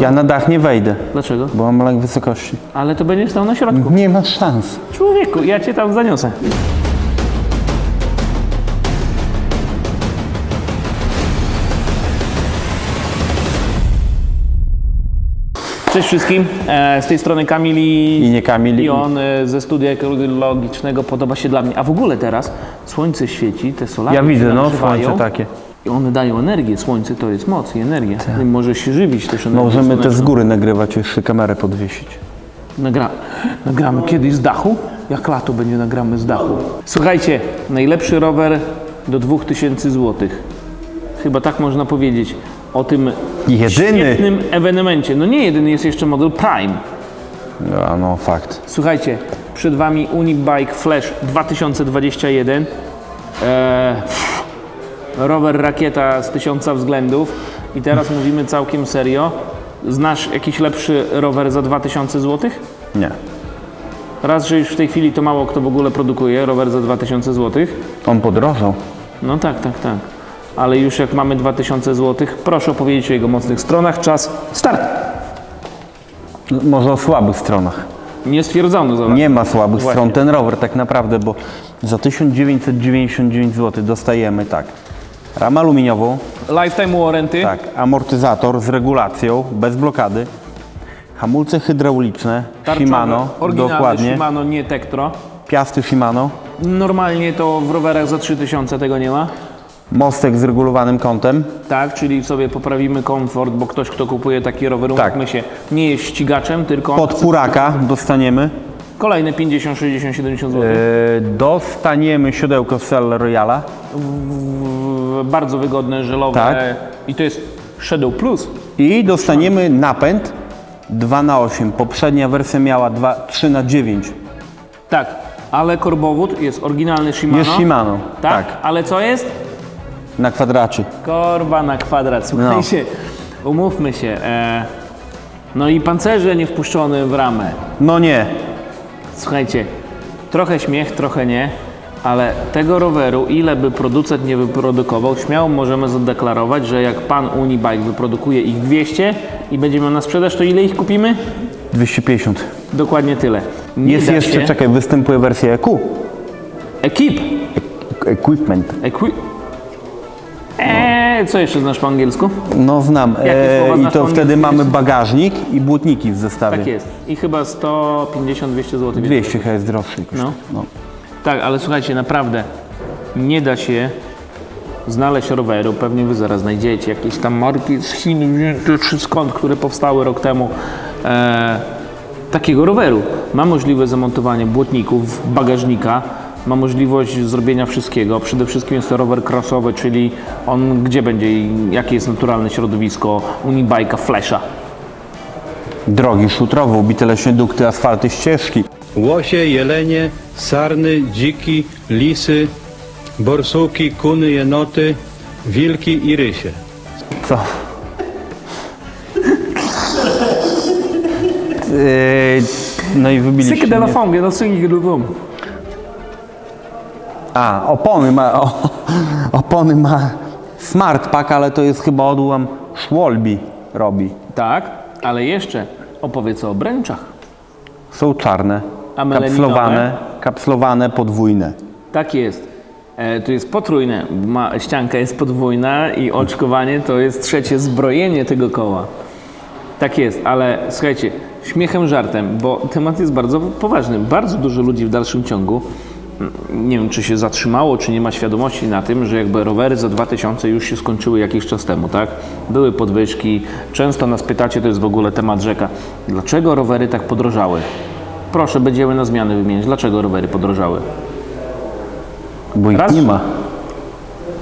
Ja na dach nie wejdę, Dlaczego? bo mam lek wysokości. Ale to będziesz stał na środku. Nie ma szans. Człowieku, ja cię tam zaniosę. Cześć wszystkim, e, z tej strony Kamil i, I nie Kamil. i on e, ze studia ekologicznego podoba się dla mnie. A w ogóle teraz słońce świeci, te solary Ja się widzę, no, nagrzewają słońce takie. I one dają energię, słońce to jest moc i energia. I może się żywić też energią Możemy też z góry nagrywać, jeszcze kamerę podwiesić. Nagra, nagramy kiedyś z dachu? Jak lato będzie nagramy z dachu. Słuchajcie, najlepszy rower do 2000 zł. Chyba tak można powiedzieć o tym Jedyny. świetnym ewenemencie. No nie jedyny, jest jeszcze model Prime. A no, fakt. Słuchajcie, przed Wami Unibike Flash 2021. Eee, rower rakieta z tysiąca względów. I teraz mówimy całkiem serio. Znasz jakiś lepszy rower za 2000 zł? Nie. Raz, że już w tej chwili to mało kto w ogóle produkuje rower za 2000 zł. On podrożał. No tak, tak, tak. Ale już jak mamy 2000 zł, proszę opowiedzieć o jego mocnych stronach. Czas start! Może o słabych stronach. Nie stwierdzono, zobacz. Nie ma słabych Właśnie. stron ten rower tak naprawdę, bo za 1999 zł dostajemy tak. Ramę aluminiową, Lifetime warranty. tak, amortyzator z regulacją, bez blokady, hamulce hydrauliczne, tarczowe, Shimano, oryginalne dokładnie, Shimano, nie Tektro. piasty Shimano, Normalnie to w rowerach za 3000 tego nie ma. mostek z regulowanym kątem, Tak, czyli sobie poprawimy komfort, bo ktoś, kto kupuje taki rower, Tak. umówmy się, nie jest ścigaczem, tylko podpóraka dostaniemy, kolejne 50, 60, 70 zł. Yy, dostaniemy siodełko z Cell Royala, Bardzo wygodne, żelowe. Tak. I to jest Shadow Plus. i dostaniemy napęd 2 na 8 Poprzednia wersja miała 2, 3 na 9 Tak, ale korbowód jest oryginalny Shimano. Jest Shimano, Tak, tak. ale co jest? na kwadracie. Korba na kwadrat. Słuchajcie, umówmy się. E, no i pancerze nie wpuszczone w ramę. No nie, Słuchajcie, trochę śmiech, trochę nie, ale tego roweru, ile by producent nie wyprodukował, śmiało możemy zadeklarować, że jak pan Unibike wyprodukuje ich 200 i będzie miał na sprzedaż, to ile ich kupimy? 250. Dokładnie tyle. Nie Jest da jeszcze, się. czekaj, występuje wersja EQ. Ekip. Equipment. Equi... Eee, co jeszcze znasz po angielsku? No znam. Jakie słowa E, I znasz to po wtedy angielsku? mamy bagażnik i błotniki w zestawie. Tak jest. I chyba 150-200 zł. 200 chyba jest droższy. No. No. Tak, ale słuchajcie, naprawdę nie da się znaleźć roweru, pewnie wy zaraz znajdziecie jakieś tam marki z Chin wzięte czy skąd, które powstały rok temu, e, takiego roweru. Ma możliwość zamontowania błotników, bagażnika, ma możliwość zrobienia wszystkiego. Przede wszystkim jest to rower crossowy, czyli on gdzie będzie i jakie jest naturalne środowisko Unibike'a Flasha. Drogi szutrowe, ubite leśne dukty, asfalty, ścieżki. Łosie, jelenie, sarny, dziki, lisy, borsuki, kuny, jenoty, wilki i rysie. Co? Yy, no i wybiliście Cyk de la mnie. no de fong. A, opony ma, o, opony ma Smart Pack, ale to jest chyba odłam Schwalbe robi. Tak, ale jeszcze opowiedz o obręczach. Są czarne, A melaninowe? kapslowane, kapslowane, podwójne. Tak jest. E, tu jest potrójne, ma, ścianka jest podwójna i oczkowanie to jest trzecie zbrojenie tego koła. Tak jest, ale słuchajcie, śmiechem, żartem, bo temat jest bardzo poważny. Bardzo dużo ludzi w dalszym ciągu, mm, nie wiem czy się zatrzymało, czy nie ma świadomości na tym, że jakby rowery za 2000 już się skończyły jakiś czas temu, tak? Były podwyżki, często nas pytacie, to jest w ogóle temat rzeka, dlaczego rowery tak podrożały? Proszę, będziemy na zmiany wymienić. Dlaczego rowery podrożały? Bo ich Raz- nie ma.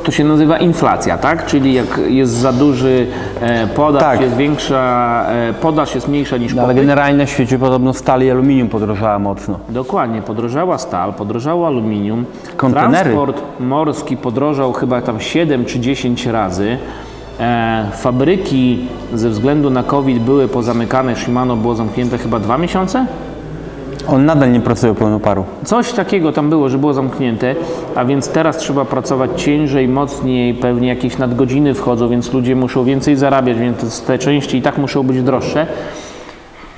To się nazywa inflacja, tak? Czyli jak jest za duży e, podaż, Tak. jest większa, e, podaż jest mniejsza niż No, ale popyt. generalnie na świecie podobno stal i aluminium podrożała mocno. Dokładnie, podrożała stal, podrożało aluminium. Kontenery. Transport morski podrożał chyba tam 7 czy 10 razy. E, fabryki ze względu na COVID były pozamykane, Shimano było zamknięte chyba dwa miesiące? On nadal nie pracuje pełno paru. Coś takiego tam było, że było zamknięte, a więc teraz trzeba pracować ciężej, mocniej, pewnie jakieś nadgodziny wchodzą, więc ludzie muszą więcej zarabiać, więc te części i tak muszą być droższe.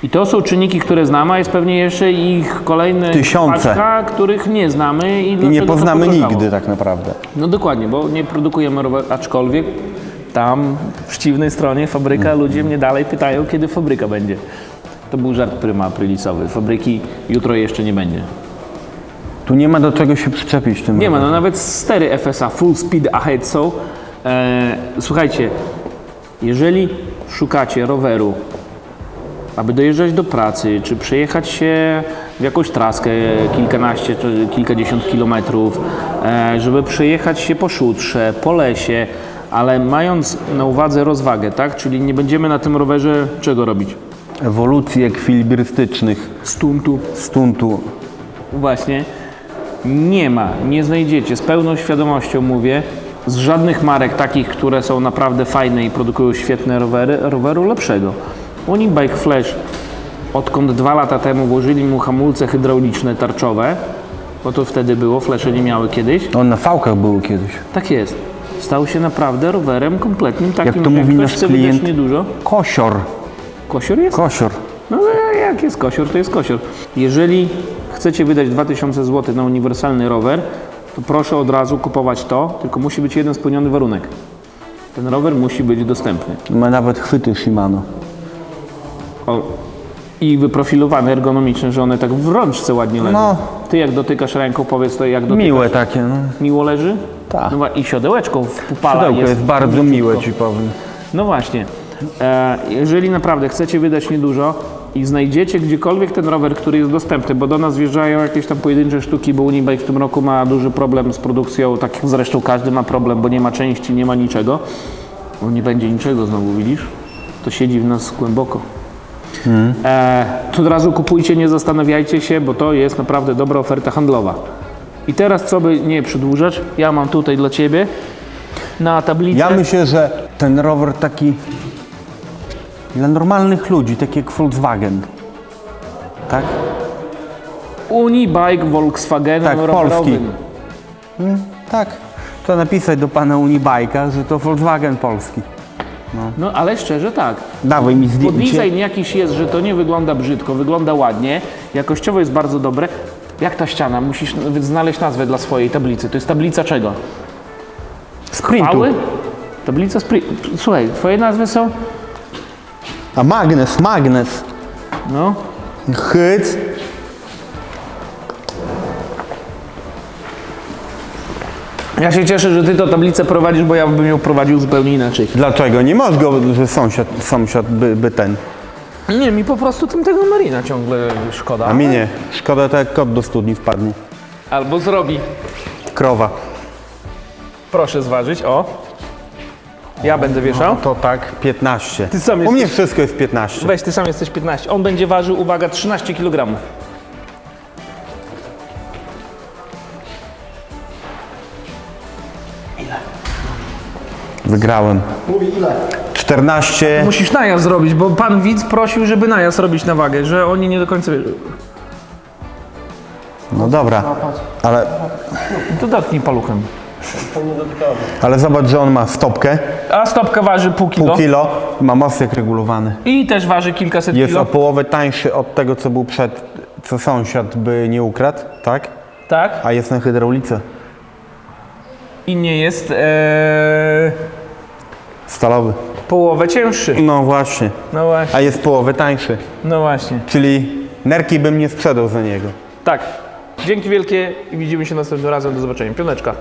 I to są czynniki, które znamy, a jest pewnie jeszcze ich kolejne Tysiące. paczka, których nie znamy i, I nie poznamy nigdy tak naprawdę. No dokładnie, bo nie produkujemy rower, aczkolwiek tam w przeciwnej stronie fabryka, ludzie mnie dalej pytają, kiedy fabryka będzie. To był żart pryma aprylisowy. Fabryki jutro jeszcze nie będzie. Tu nie ma do czego się przyczepić tym Nie ma, no nawet stery FSA Full Speed Ahead są. E, słuchajcie, jeżeli szukacie roweru, aby dojeżdżać do pracy, czy przejechać się w jakąś traskę kilkanaście czy kilkadziesiąt kilometrów, e, żeby przejechać się po szutrze, po lesie, ale mając na uwadze rozwagę, tak? Czyli nie będziemy na tym rowerze czego robić? Ewolucji ekwilibrystycznych, Stuntu, stuntu. Właśnie nie ma, nie znajdziecie, z pełną świadomością mówię, z żadnych marek takich, które są naprawdę fajne i produkują świetne rowery, roweru lepszego. Unibike Flash, odkąd dwa lata temu włożyli mu hamulce hydrauliczne tarczowe, bo to wtedy było, flesze nie miały kiedyś, On na fałkach był kiedyś. tak jest. Stał się naprawdę rowerem kompletnym, takim, to że mówi ktoś nasz klient? niedużo. Kosior. Kosior jest? Kosior. No ale jak jest kosior, to jest kosior. Jeżeli chcecie wydać 2000 zł na uniwersalny rower, to proszę od razu kupować to, tylko musi być jeden spełniony warunek. Ten rower musi być dostępny. Ma nawet chwyty Shimano. O, I wyprofilowane ergonomicznie, że one tak w rączce ładnie leżą. No. Ty jak dotykasz ręką, powiedz to jak dotykasz. Miłe takie, no. Miło leży? Tak. No wa- i siodełeczko w pupala Pudełko jest. jest bardzo miłe, ci powiem. No właśnie. E, jeżeli naprawdę chcecie wydać niedużo i znajdziecie gdziekolwiek ten rower, który jest dostępny, bo do nas wjeżdżają jakieś tam pojedyncze sztuki, bo Unibike w tym roku ma duży problem z produkcją, tak jak zresztą każdy ma problem, bo nie ma części, nie ma niczego. Bo nie będzie niczego znowu, widzisz? To siedzi w nas głęboko. E, to od razu kupujcie, nie zastanawiajcie się, bo to jest naprawdę dobra oferta handlowa. I teraz, co by nie przedłużać, ja mam tutaj dla Ciebie na tablicy. Ja myślę, że ten rower taki dla normalnych ludzi, taki jak Volkswagen. Tak? Unibike Volkswagen Tak, rowerowym. Tak. To napisać do pana Unibike'a, że to Volkswagen polski. No ale szczerze tak. Dawaj mi Bo zdjęcie. design jakiś jest, że to nie wygląda brzydko, wygląda ładnie, jakościowo jest bardzo dobre. Jak ta ściana? Musisz znaleźć nazwę dla swojej tablicy. To jest tablica czego? Sprintu. Pały? Tablica spri... Słuchaj, twoje nazwy są? A magnes, magnes. No. Hyc. Ja się cieszę, że ty tę tablicę prowadzisz, bo ja bym ją prowadził zupełnie inaczej. Dlaczego? Nie możesz go, że sąsiad, sąsiad by, by ten. Nie, mi po prostu tym tego Marina ciągle szkoda. A mi nie. Szkoda, to jak kot do studni wpadnie. Albo zrobi. Krowa. Proszę zważyć, o. Ja będę wieszał. To tak 15. Ty sam U mnie wszystko jest 15. Weź, ty sam jesteś 15. On będzie ważył, uwaga, 13 kg. Wygrałem. Mówi ile? 14. Musisz najazd zrobić, bo pan widz prosił, żeby najazd robić na wagę, że oni nie do końca wierzą. No dobra. Ale, To dotknij paluchem. Ale zobacz, że on ma stopkę, A stopka waży pół kilo. pół kilo, ma mostek regulowany. I też waży kilkaset Jest kilo. o połowę tańszy od tego, co był przed, co sąsiad by nie ukradł, tak? Tak. A jest na hydraulice I nie jest ee, stalowy. połowę cięższy. No właśnie. No właśnie. A jest połowę tańszy. No właśnie. Czyli nerki bym nie sprzedał za niego. Tak. Dzięki wielkie i widzimy się następnym razem. Do zobaczenia. Pioneczka.